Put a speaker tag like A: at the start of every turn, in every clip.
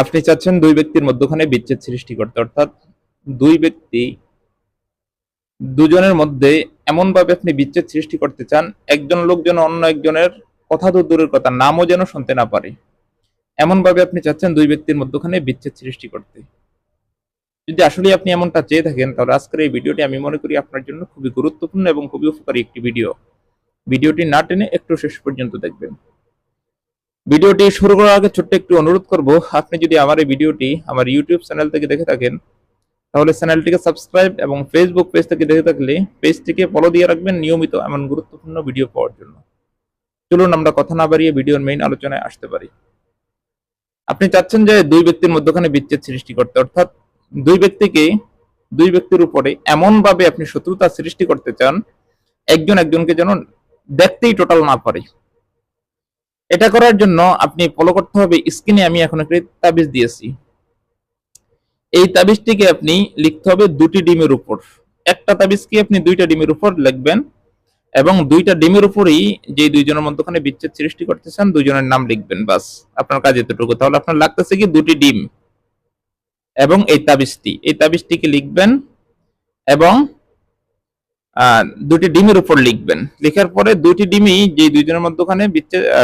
A: আপনি চাচ্ছেন দুই ব্যক্তির মধ্যখানে বিচ্ছেদ সৃষ্টি করতে, অর্থাৎ দুই ব্যক্তি দুজনের মধ্যে এমন ভাবে আপনি বিচ্ছেদ সৃষ্টি করতে চান, একজন লোক যেন অন্য একজনের কথা তো দূরের কথা, নামও যেন শুনতে না পারে। এমন ভাবে আপনি চাচ্ছেন দুই ব্যক্তির মধ্যখানে বিচ্ছেদ সৃষ্টি করতে। যদি আসলে আপনি এমনটা চেয়ে থাকেন, তাহলে আজকের এই ভিডিওটি আমি মনে করি আপনার জন্য খুবই গুরুত্বপূর্ণ এবং খুবই উপকারী একটি ভিডিও। ভিডিওটি না টেনে একটু শেষ পর্যন্ত দেখবেন। ভিডিওটি শুরু করার আগে ছোট্ট একটু অনুরোধ করব, আপনি যদি আমার এই ভিডিওটি আমার ইউটিউব চ্যানেল থেকে দেখে থাকেন, তাহলে চ্যানেলটিকে সাবস্ক্রাইব এবং ফেসবুক পেজ থেকে দেখে থাকলে পেজটিকে ফলো দিয়ে রাখবেন নিয়মিত এমন গুরুত্বপূর্ণ ভিডিও পাওয়ার জন্য। চলুন আমরা কথা না বাড়িয়ে ভিডিওর মেইন আলোচনায় আসতে পারি। আপনি চাচ্ছেন যে দুই ব্যক্তির মধ্যখানে বিচ্ছেদ সৃষ্টি করতে, অর্থাৎ দুই ব্যক্তিকে দুই ব্যক্তির উপরে এমনভাবে আপনি শত্রুতা সৃষ্টি করতে চান, একজন একজনকে যেন দেখতেই টোটাল না পারে। এটা করার জন্য আপনি ফলো করতে হবে স্ক্রিনে আমি এখন একটি তাবিজ দিয়েছি। এই তাবিজটিকে আপনি লিখতে হবে দুটি ডিমের উপর। একটা তাবিজকে আপনি দুইটা ডিমের উপর লিখবেন এবং দুইটা ডিমের উপরেই যে দুইজনের মধ্যখানে বিচ্ছেদ সৃষ্টি করতেছেন দুইজনের নাম লিখবেন, বাস। আপনার কাজ এতটুকু। তাহলে আপনার লাগতেছে কি দুটি ডিম? এবং এই তাবিজটি। এই তাবিজটিকে লিখবেন এবং দুটি ডিমের উপর লিখবেন। লেখার পরে দুটি ডিমই যে দুইজনের মধ্যখানে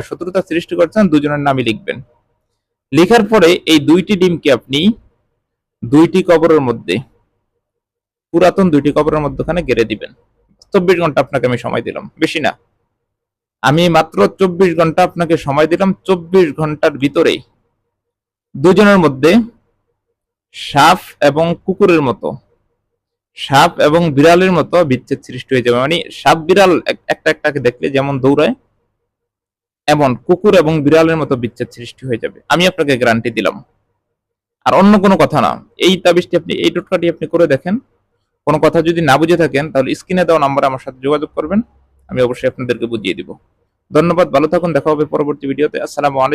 A: শত্রুতা সৃষ্টি করছেন, দুজনের নামই লিখবেন। লেখার পরে এই দুইটি ডিমকে আপনি দুইটি কবরের মধ্যে, পুরাতন দুইটি কবরের মধ্যখানে গেড়ে দিবেন। চব্বিশ ঘণ্টা আপনাকে আমি সময় দিলাম। বেশি না। আমি মাত্র চব্বিশ ঘণ্টা আপনাকে সময় দিলাম। চব্বিশ ঘণ্টার ভিতরে দুজনের মধ্যে সাপ এবং কুকুরের মতো সাপ এবং বিড়ালের মতো বিচ্ছেদ সৃষ্টি হয়ে যাবে। মানে সাপ, বিড়াল একটা একটাকে দেখলে যেমন দৌড়ায়, এমন কুকুর এবং বিড়ালের মতো বিচ্ছেদ সৃষ্টি হয়ে যাবে। আমি আপনাকে গ্যারান্টি দিলাম। আর অন্য কোনো কথা না। এই তাবিজটি আপনি, এই টোটকাটি আপনি করে দেখেন। কোনো কথা যদি না বুঝে থাকেন, তাহলে স্ক্রিনে দেওয়া নাম্বারে আমার সাথে যোগাযোগ করবেন। আমি অবশ্যই আপনাদেরকে বুঝিয়ে দিব। ধন্যবাদ, ভালো থাকুন, দেখা হবে পরবর্তী ভিডিওতে। আসসালামু আলাইকুম।